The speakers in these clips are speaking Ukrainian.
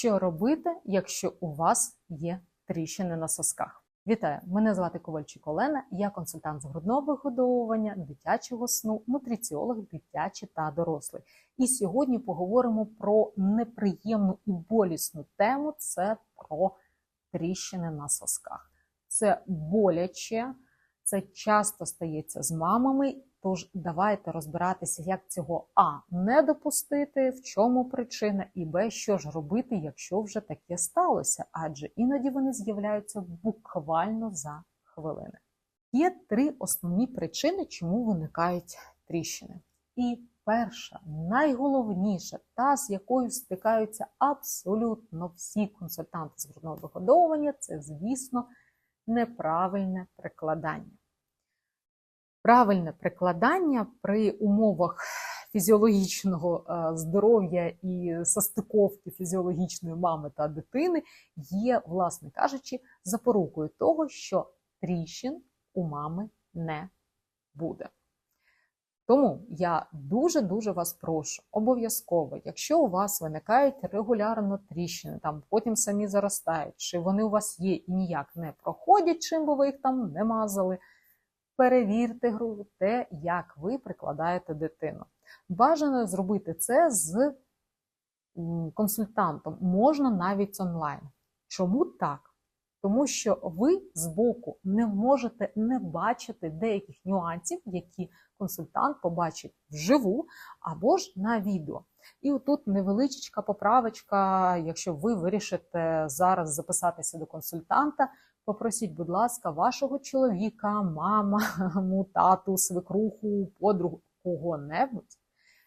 Що робити, якщо у вас є тріщини на сосках? Вітаю! Мене звати Ковальчик Олена, я консультант з грудного вигодовування, дитячого сну, нутриціолог дитячий та дорослий. І сьогодні поговоримо про неприємну і болісну тему це про тріщини на сосках. Це боляче, це часто стається з мамами. Тож давайте розбиратися, як цього А не допустити, в чому причина, і Б, що ж робити, якщо вже таке сталося, адже іноді вони з'являються буквально за хвилини. Є три основні причини, чому виникають тріщини. І перша, найголовніша, та з якою стикаються абсолютно всі консультанти з грудного вигодовування, це, звісно, неправильне прикладання. Правильне прикладання при умовах фізіологічного здоров'я і состиковки фізіологічної мами та дитини є, власне кажучи, запорукою того, що тріщин у мами не буде. Тому я дуже-дуже вас прошу, обов'язково, якщо у вас виникають регулярно тріщини, там потім самі заростають, чи вони у вас є і ніяк не проходять, чим би ви їх там не мазали перевірте гру, те, як ви прикладаєте дитину. Бажано зробити це з консультантом, можна навіть онлайн. Чому так? Тому що ви збоку не можете не бачити деяких нюансів, які консультант побачить вживу або ж на відео. І отут невеличка поправочка, якщо ви вирішите зараз записатися до консультанта, Попросіть, будь ласка, вашого чоловіка, маму, тату, свекруху, подругу, кого-небудь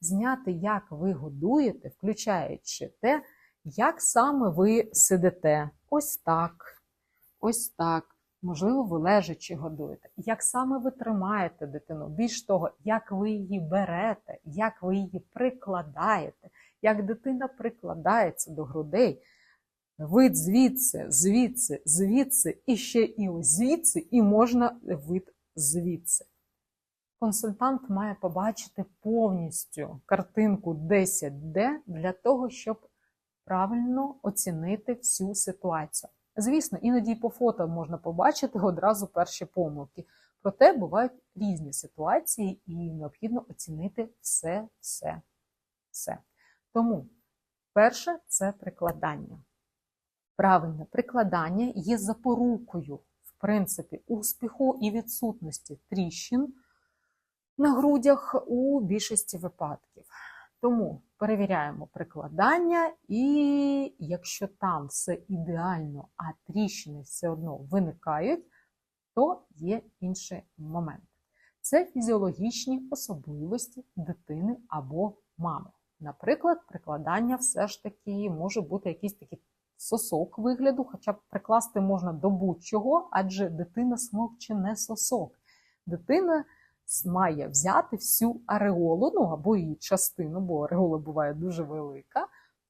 зняти, як ви годуєте, включаючи те, як саме ви сидите. Ось так, ось так. Можливо, ви лежачи годуєте. Як саме ви тримаєте дитину? Більш того, як ви її берете, як ви її прикладаєте, як дитина прикладається до грудей. Вид звідси, звідси, звідси, і ще і ось звідси, і можна вид звідси. Консультант має побачити повністю картинку 10D для того, щоб правильно оцінити всю ситуацію. Звісно, іноді по фото можна побачити одразу перші помилки. Проте бувають різні ситуації, і необхідно оцінити все, все, все. Тому перше це прикладання. Правильне прикладання є запорукою, в принципі, успіху і відсутності тріщин на грудях у більшості випадків. Тому перевіряємо прикладання, і якщо там все ідеально, а тріщини все одно виникають, то є інший момент. Це фізіологічні особливості дитини або мами. Наприклад, прикладання все ж таки може бути якийсь такий сосок вигляду, хоча б прикласти можна до будь-чого, адже дитина смокче не сосок. Дитина має взяти всю ареолу, ну або її частину, бо ареола буває дуже велика,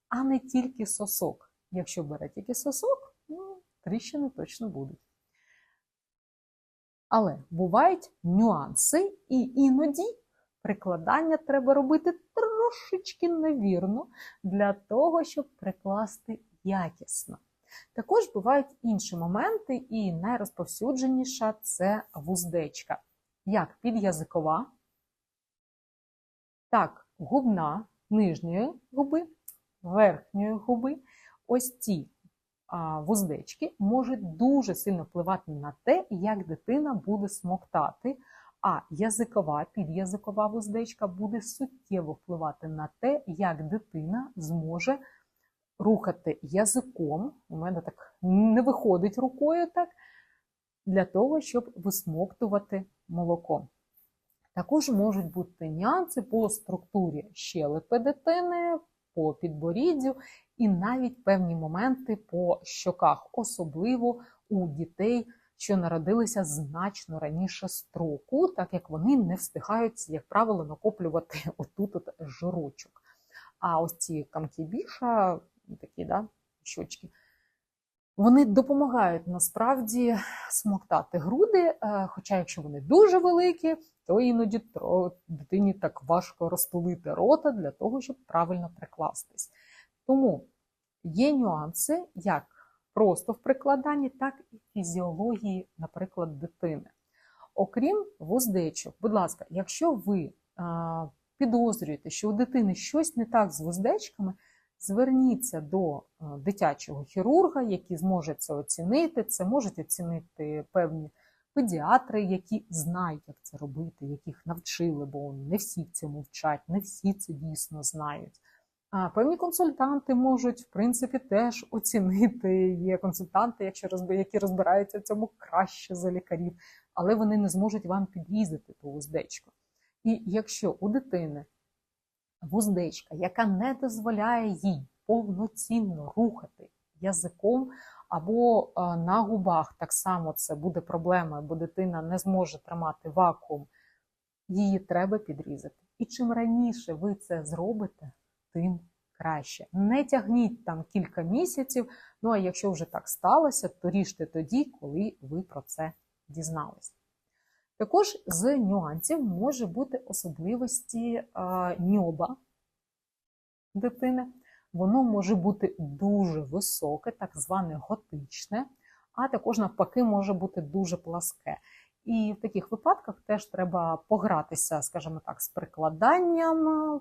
а не тільки сосок. Якщо бере тільки сосок, ну, тріщини точно будуть. Але бувають нюанси, і іноді прикладання треба робити трошечки невірно для того, щоб прикласти якісно. Також бувають інші моменти, і найрозповсюдженіша це вуздечка. Як під'язикова, так губна нижньої губи, верхньої губи. Ось ці вуздечки можуть дуже сильно впливати на те, як дитина буде смоктати, а язикова, під'язикова вуздечка буде суттєво впливати на те, як дитина зможе рухати язиком, у мене так не виходить рукою, так, для того, щоб висмоктувати молоко. Також можуть бути нюанси по структурі щелепи дитини, по підборіддю і навіть певні моменти по щоках, особливо у дітей, що народилися значно раніше строку, так як вони не встигають, як правило, накоплювати отут от жирочок. А ось ці камки біша такі да, щочки. Вони допомагають насправді смоктати груди, е, хоча, якщо вони дуже великі, то іноді дитині так важко розтулити рота для того, щоб правильно прикластись. Тому, Є нюанси як просто в прикладанні, так і в фізіології, наприклад, дитини. Окрім вуздечок, будь ласка, якщо ви підозрюєте, що у дитини щось не так з вуздечками, зверніться до дитячого хірурга, який зможе це оцінити. Це можуть оцінити певні педіатри, які знають, як це робити, яких навчили, бо не всі цьому вчать, не всі це дійсно знають. А певні консультанти можуть, в принципі, теж оцінити. Є консультанти, якщо які розбираються в цьому краще за лікарів, але вони не зможуть вам підрізати ту вуздечку. І якщо у дитини вуздечка, яка не дозволяє їй повноцінно рухати язиком, або е, на губах так само це буде проблема, бо дитина не зможе тримати вакуум, її треба підрізати. І чим раніше ви це зробите, тим краще. Не тягніть там кілька місяців. Ну а якщо вже так сталося, то ріжте тоді, коли ви про це дізнались. Також з нюансів може бути особливості е, ньоба дитини. Воно може бути дуже високе, так зване готичне, а також навпаки може бути дуже пласке. І в таких випадках теж треба погратися, скажімо так, з прикладанням,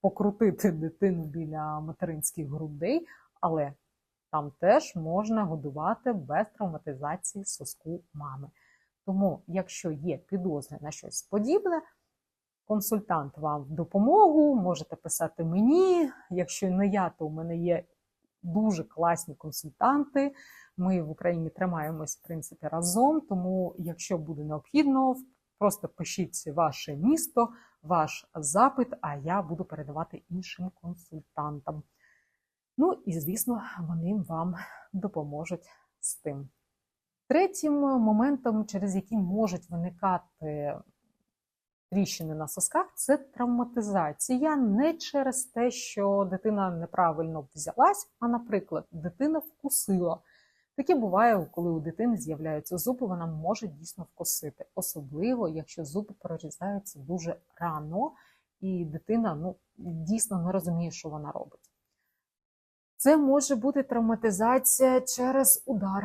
покрутити дитину біля материнських грудей, але там теж можна годувати без травматизації соску мами. Тому, якщо є підозри на щось подібне, консультант вам в допомогу, можете писати мені. Якщо не я, то у мене є дуже класні консультанти. Ми в Україні тримаємось, в принципі, разом. Тому, якщо буде необхідно, просто пишіть ваше місто, ваш запит, а я буду передавати іншим консультантам. Ну і, звісно, вони вам допоможуть з тим. Третім моментом, через який можуть виникати тріщини на сосках, це травматизація не через те, що дитина неправильно взялась, а, наприклад, дитина вкусила. Таке буває, коли у дитини з'являються зуби, вона може дійсно вкусити, особливо, якщо зуби прорізаються дуже рано, і дитина ну, дійсно не розуміє, що вона робить. Це може бути травматизація через удар,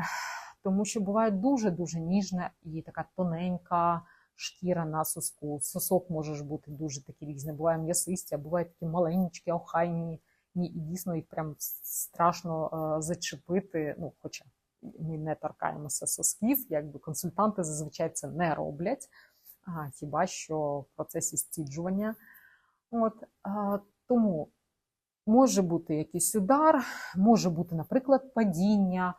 тому що буває дуже-дуже ніжна і така тоненька шкіра на соску. Сосок може бути дуже такі різні. Буває м'ясисті, а бувають такі маленькі, охайні, і дійсно їх прям страшно е, зачепити. Ну, хоча ми не торкаємося сосків, якби консультанти зазвичай це не роблять, а, хіба що в процесі стіджування. От, а, Тому може бути якийсь удар, може бути, наприклад, падіння,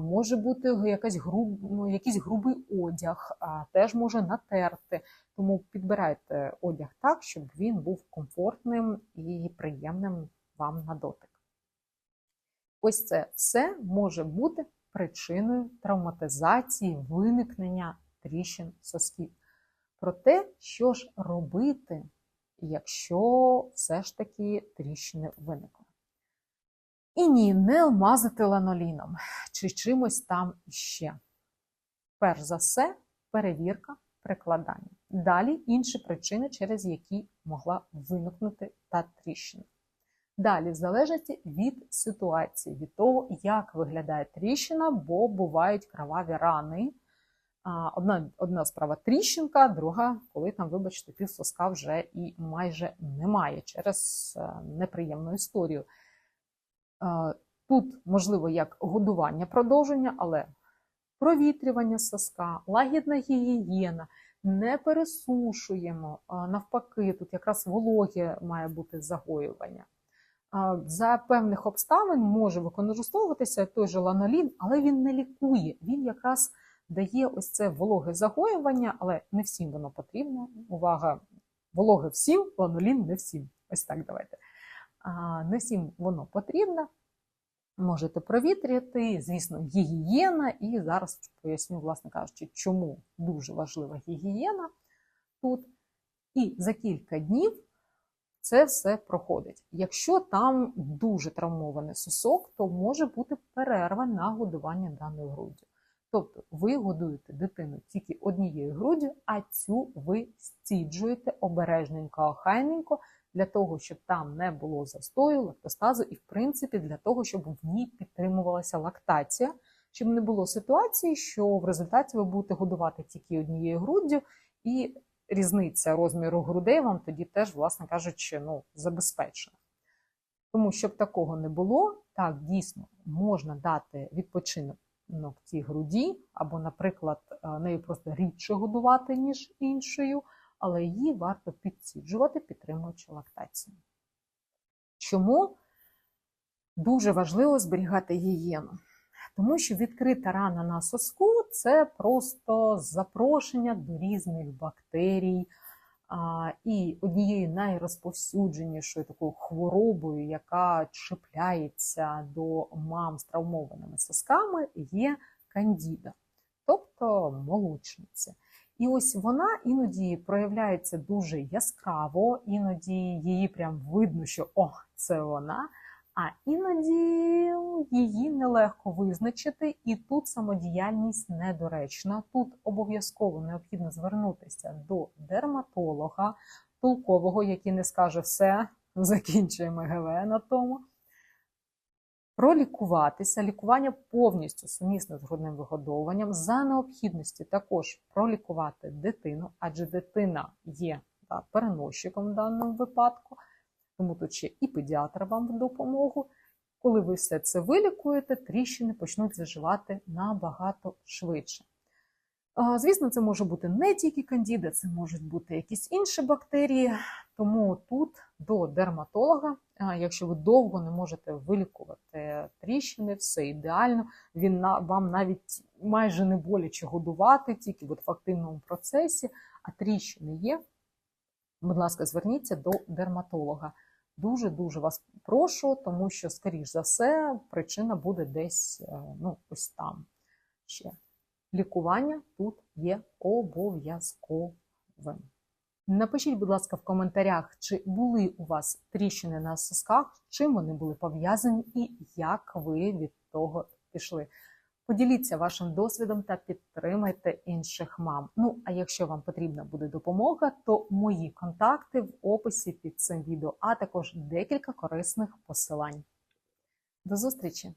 може бути якась груб, ну, якийсь грубий одяг, теж може натерти. Тому підбирайте одяг так, щоб він був комфортним і приємним вам на дотик. Ось це все може бути причиною травматизації виникнення тріщин сосків. Про те, що ж робити, якщо все ж таки тріщини виникли. І ні, не мазати ланоліном чи чимось там іще. Перш за все, перевірка прикладання. Далі інші причини, через які могла виникнути та тріщина. Далі, в залежності від ситуації, від того, як виглядає тріщина, бо бувають кроваві рани. Одна одна справа тріщинка, друга, коли там, вибачте, пів соска вже і майже немає через е, неприємну історію. Тут, можливо, як годування продовження, але провітрювання соска, лагідна гігієна, не пересушуємо, навпаки, тут якраз вологе має бути загоювання. За певних обставин може використовуватися той же ланолін, але він не лікує. Він якраз дає ось це вологе загоювання, але не всім воно потрібно. Увага, вологе всім, ланолін не всім. Ось так давайте. Не всім воно потрібно. Можете провітряти, звісно, гігієна, і зараз поясню, власне кажучи, чому дуже важлива гігієна тут. І за кілька днів це все проходить. Якщо там дуже травмований сосок, то може бути перерва на годування даною груддю. Тобто ви годуєте дитину тільки однією груддю, а цю ви стіджуєте обережненько, охайненько, для того, щоб там не було застою, лактостазу, і, в принципі, для того, щоб в ній підтримувалася лактація, щоб не було ситуації, що в результаті ви будете годувати тільки однією груддю, і різниця розміру грудей вам тоді теж, власне кажучи, ну, забезпечена. Тому, щоб такого не було, так дійсно можна дати відпочинок цій груді, або, наприклад, нею просто рідше годувати, ніж іншою, але її варто підсіджувати, підтримуючи лактацію. Чому дуже важливо зберігати гігієну? Тому що відкрита рана на соску це просто запрошення до різних бактерій. І однією найрозповсюдженішою такою хворобою, яка чіпляється до мам з травмованими сосками, є кандіда, тобто молочниця. І ось вона іноді проявляється дуже яскраво, іноді її прям видно, що о, це вона. А іноді її нелегко визначити, і тут самодіяльність недоречна. Тут обов'язково необхідно звернутися до дерматолога толкового, який не скаже все, закінчуємо ГВ на тому. Пролікуватися, лікування повністю сумісне з грудним вигодовуванням, за необхідності також пролікувати дитину, адже дитина є да, переносчиком в даному випадку тому тут ще і педіатр вам в допомогу. Коли ви все це вилікуєте, тріщини почнуть заживати набагато швидше. Звісно, це може бути не тільки кандіда, це можуть бути якісь інші бактерії. Тому тут до дерматолога, якщо ви довго не можете вилікувати тріщини, все ідеально, він вам навіть майже не боляче годувати, тільки в активному процесі, а тріщини є. Будь ласка, зверніться до дерматолога. Дуже-дуже вас прошу, тому що, скоріш за все, причина буде десь е, ну, ось там ще. Лікування тут є обов'язковим. Напишіть, будь ласка, в коментарях, чи були у вас тріщини на сосках, чим вони були пов'язані і як ви від того пішли. Поділіться вашим досвідом та підтримайте інших мам. Ну, а якщо вам потрібна буде допомога, то мої контакти в описі під цим відео, а також декілька корисних посилань. До зустрічі!